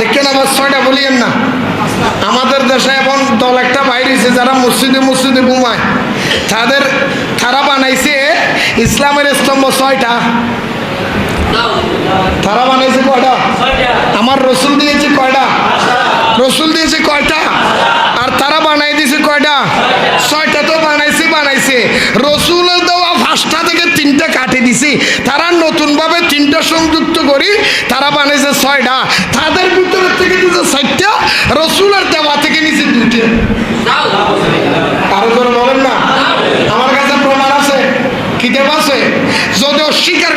দেখেন আবার ছয়টা বলিয়েন না। আমাদের দেশে এখন দল একটা বাইরেছে যারা মসজিদে মসজিদে ঘুমায়। তাদের তারা বানাইছে ইসলামের স্তম্ভ ছয়টা। তারা বানাইছে কয়টা? আমার রসুল দিয়েছে কয়টা? রসুল দিয়েছে কয়টা? সংযুক্ত করি, তারা বানাইছে ছয়টা। তাদের ভিতরে থেকে দিয়েছে চারটা রসুলের দেওয়া থেকে নিচে দুইটা। আরও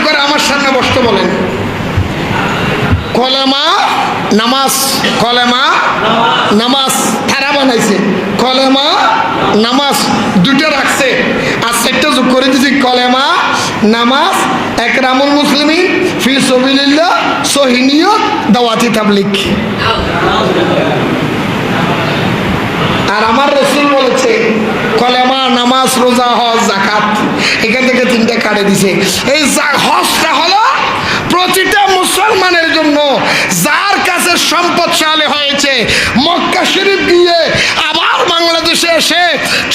করে আমার বলেন। কলেমা, নামাজ কলেমা, নামাজ। বানাইছে। কলেমা, নামাজ দুটো রাখছে। আর সেটা যোগ করে দিয়েছি কলেমা নামাজ, একরামুল মুসলিমি ফি সবিল্লা সহিনীয় দাওয়াতি তাবলিক আর আমার রসুল বলেছে, কলেমা, নামাজ, রোজা, হজ জাকাত এখান থেকে তিনটে কাটে দিছে। এই হজটা হলো প্রতিটা মুসলমানের জন্য যার কাছে সম্পদশালী হয়েছে, মক্কা শরীফ গিয়ে আবার বাংলাদেশে এসে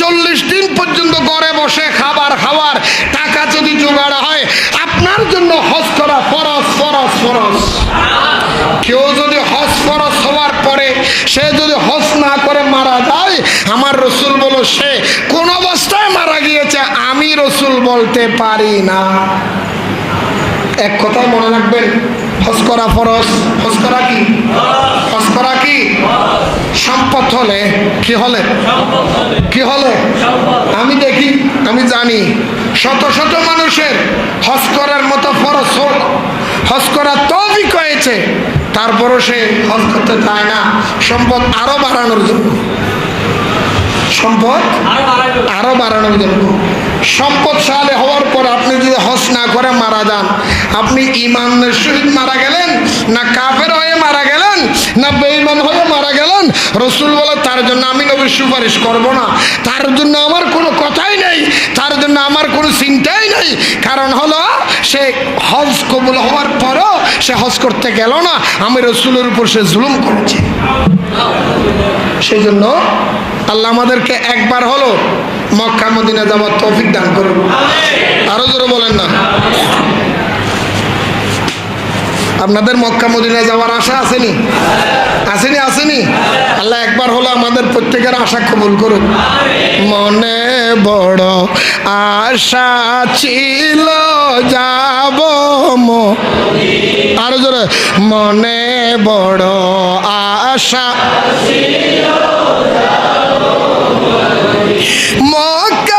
চল্লিশ দিন পর্যন্ত ঘরে বসে খাবার খাওয়ার টাকা যদি জোগাড় হয় আপনার জন্য হজ করা ফরজ ফরজ ফরজ। কেউ যদি হজ ফরজ হওয়ার পরে সে যদি হজ না করে মারা যায়, আমার রসুল বলো, সে কোন অবস্থায় মারা গিয়েছে, আমি রসুল বলতে পারি না। এক কথা মনে রাখবেন, হজ করা ফরজ, হজ করা কি? হজ করা কি? সম্পদ হলে কি হলে? কি হলে? আমি আমি জানি শত শত মানুষের হজ করার মতো ফরজ হজ করার তৌফিক হয়েছে তারপরও সে হজ করতে চায় না। সম্পদ আরও বাড়ানোর জন্য। সম্পদ আরও বাড়ানোর জন্য। সম্পদশালী হওয়ার পর আপনি যদি হজ না করে মারা যান আপনি ইমানের সহিত মারা গেলেন না কাফের হয়ে মারা গেলেন? না বেঈমান হয়ে মারা গেলেন? রসুল বলে, তার জন্য আমি নবীর সুপারিশ করব না। তার জন্য আমার কোনো কথাই নেই। তার জন্য আমার কোনো চিন্তাই নেই। কারণ হলো, সে হজ কবুল হওয়ার পরও সে হজ করতে গেল না। আমি রসুলের উপর সে জুলুম করেছে। সেই জন্য আল্লাহ আমাদেরকে একবার হলো মক্কা, মদিনা যাওয়ার তৌফিক দান করুন। আরও জোরে বলেন না। আপনাদের মক্কা মদিনা যাওয়ার আশা আসেনি? আসেনি আসেনি? আল্লাহ একবার হলো আমাদের প্রত্যেকের আশা কবুল করুন। মনে বড় আশা ছিল, যাব আরও জোরে। মনে বড় আশা মক্কাওয়ালা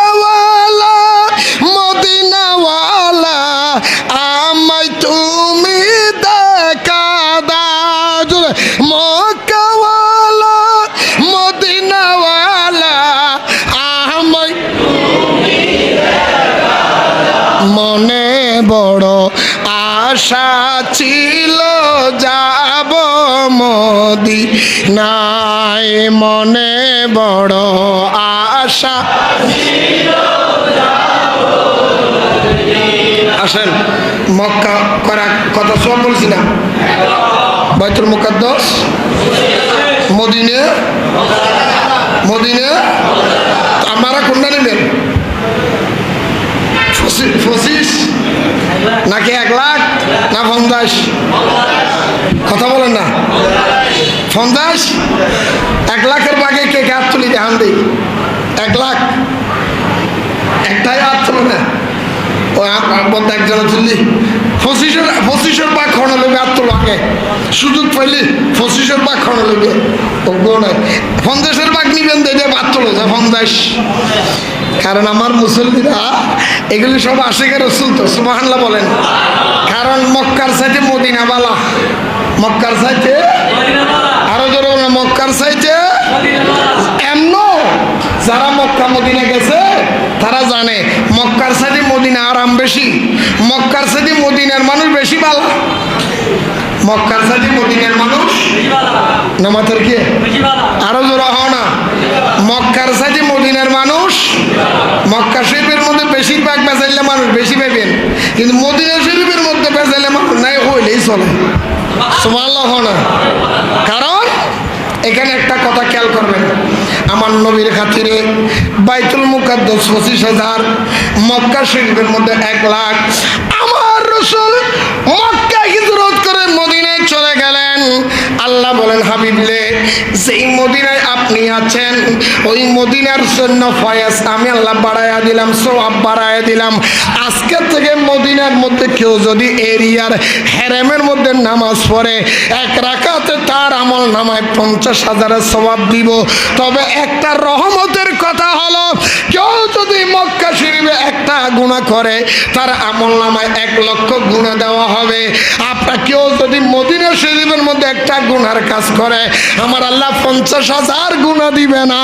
মদি নাই মনে বড় আশা। আসেন, মক্কা করা কথা সব বলছি না। বাইতুল মুকাদ্দাস, মদিনে মদিনে আপনারা কোনটা নেবেন? পঁচিশ নাকি পঞ্চাশ কথা বলেন না। ফন্দাস এক লাখের বাগে কে কে হাত তুলি দেখান দিই? এক লাখ। একটাই হাত তুলো না। ও বলতে একজনে তুললি। পঁচিশের পঁচিশের বাঘ খড় লোক হাত তোলো আগে সুযোগ পাইলি পঁচিশের বাঘ খড় লোকে ও, গো নাই। পঞ্চাশের বাঘ নিবেন দেখে বাদ তোলো যা পঞ্চাশ। কারণ আমার মুসল্লিরা, এগুলি সব আশেখে রসুল তো সুমাহান্লা বলেন। কারণ মক্কার সাইতে মদিনা বালা মক্কার সাইতে আরও বলেন, মক্কার সাইতে এমন যারা মক্কা, মদিনা গেছে জানে? মক্কার সাথে মদিনা আরাম বেশি। মক্কার সাথে মদিনার মানুষ বেশি ভালো মক্কার সাথে মদিনার মানুষ নামাতের কি? আরও জোরা হও না। মক্কার সাথে মদিনার মানুষ মক্কা শরীফের মধ্যে বেশিরভাগ বেচাইলে মানুষ বেশি পাবেন কিন্তু মদিনা শরীফের মধ্যে বেজালে মানুষ নাই, হইলেই চলে। সুবহানাল্লাহ না। কারণ এখানে একটা কথা খেয়াল করবেন। আমার নবীর খাতিরে বাইতুল মুকাদ্দাস পঁচিশ হাজার মক্কা শরীফের মধ্যে এক লাখ আমার রসুল মক্কা হিজরত করে মদিনায় চলে গেলেন আল্লাহ বলেন, হাবিবলে, যেই মদিনায় আপনি আছেন, ওই মদিনার জন্য ফয়েস আমি আল্লাহ বাড়াইয়া দিলাম সোয়াব বাড়াইয়া দিলাম। আজকের থেকে মদিনার মধ্যে কেউ যদি এরিয়ার হেরেমের মধ্যে নামাজ পড়ে, এক রাকাতে তার আমল নামায় পঞ্চাশ হাজারের সবাব দিব। তবে একটা রহমতের কথা হলো, কেউ যদি মক্কা শরীফে একটা গুণা করে, তার আমল নামায় এক লক্ষ গুণা দেওয়া হবে। আপনার কেউ যদি শরীফের মধ্যে একটা গুনার কাজ করে। আমার আল্লাহ পঞ্চাশ হাজার গুণা দিবে না।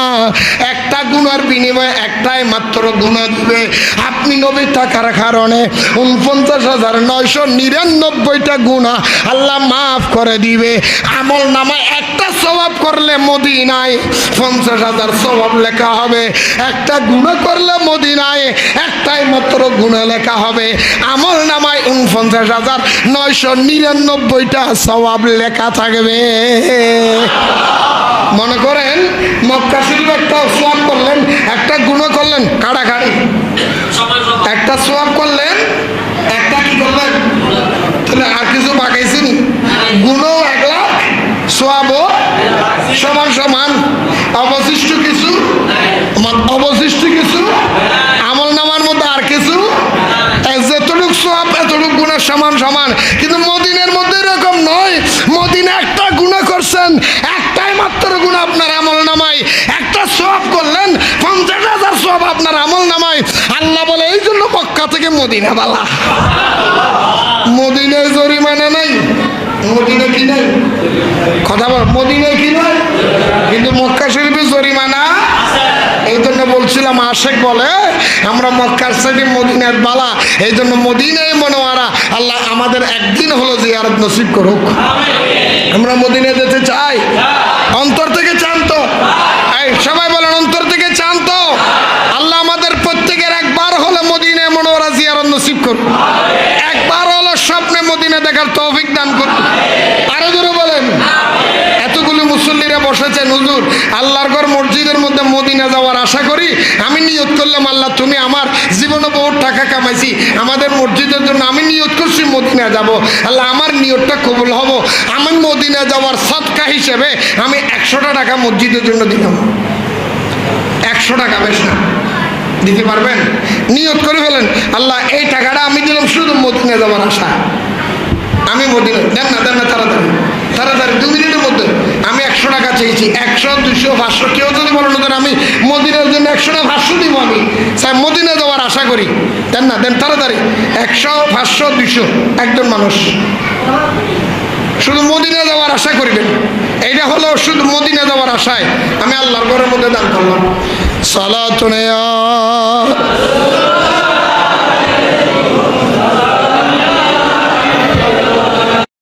একটা গুণার বিনিময়ে একটাই মাত্র গুণা দিবে। আপনি নবী থাকার কারণে উনপঞ্চাশ হাজার নয়শো নিরানব্বইটা গুণা আল্লাহ মাফ করে দিবে। আমল নামায় একটা স্বভাব করলে মদিনায় পঞ্চাশ হাজার স্বভাব লেখা হবে। একটা গুণা করলে মোদি মদিনায় একটাই মাত্র গুণা লেখা হবে। আমল নামায় উনপঞ্চাশ হাজার নয়শো নিরানব্বইটা স্বভাব লেখা থাকবে। মনে করেন, মক্কা শরীফ একটা সোয়াব করলেন, একটা গুণা করলেন, কাড়াকাড়ি। একটা সোয়াব করলেন, একটা কি করলেন? তাহলে আর কিছু বাগাইছেনি? গুণও এক লাখ, সোয়াবও সমান সমান। অবশিষ্ট কিছু? অবশিষ্ট কিছু আমল নামার মধ্যে আর কিছু এই যতটুক সোয়াব এতটুক গুণের সমান সমান কিন্তু মদিনের মধ্যে এরকম নয় মদিনে একটা গুণা করছেন একটাই মাত্র গুণ আপনার আমল নামাই একটা সোয়াব করলেন পঞ্চাশ সোয়াব আপনার আমল নামাই আল্লাহ বলে, এই জন্য মক্কা থেকে মদিনা বালা মদিনায় জরিমানা নাই। মদিনা কথা বল, মদিনায় কিন্তু মক্কা শরীফে জরিমানা? এই জন্য বলছিলাম বলে, আমরা মক্কার সাইডে মদিনার বালা এই জন্য মদিনায় মনোয়ারা। আল্লাহ আমাদের একদিন হলো জিয়ারত নসিব করুক। আমরা মদিনা যেতে চাই। অন্তর থেকে চান তো? সবাই বলেন, অন্তর থেকে চান তো আল্লাহ আমাদের প্রত্যেকের একবার হলে মদিনায় মনোয়ারা জিয়ারত নসিব করুক একবার হলো স্বপ্নে মদিনা দেখার তৌফিক দান করুক আরও জোরে বলেন। এতগুলো মুসল্লিরা বসেছেন, হুজুর। আল্লাহর ঘর মসজিদের মধ্যে মদিনা যাওয়ার আশা করি, আমি নিয়ত করলাম, আল্লাহ, তুমি আমার জীবনে বহুত টাকা কামাইছি। আমাদের মসজিদের জন্য আমি নিয়ত করছি, মদিনা যাব। আল্লাহ, আমার নিয়তটা কবুল হব। আমি মদিনা যাওয়ার সৎকা হিসেবে আমি একশোটা টাকা মসজিদের জন্য দিলাম। একশো টাকা বেশ না। দিতে পারবেন? নিয়ত করে ফেলেন। আল্লাহ, এই টাকাটা আমি দিলাম শুধু মদিনা যাওয়ার আশা। আমি মদিনা দেন না দেন না, তাড়াতাড়ি। তাড়াতাড়ি, দু মিনিটের মধ্যে। আমি একশো টাকা চেয়েছি। একশো, দুশো, পাঁচশো, কেউ যদি বলেন ওদের আমি মদিনার জন্য একশোটা পাঁচশো দিব আমি। স্যার মদিনা যাওয়ার আশা করি। দেন না, দেন, তাড়াতাড়ি। একশো, পাঁচশো, দুশো, একজন মানুষ। শুধু মদিনা যাওয়ার আশা করিবেন। এইটা হলো শুধু মদিনা যাওয়ার আশায়। আমি আল্লাহর ঘরের মধ্যে দান করলাম। সালাতুনে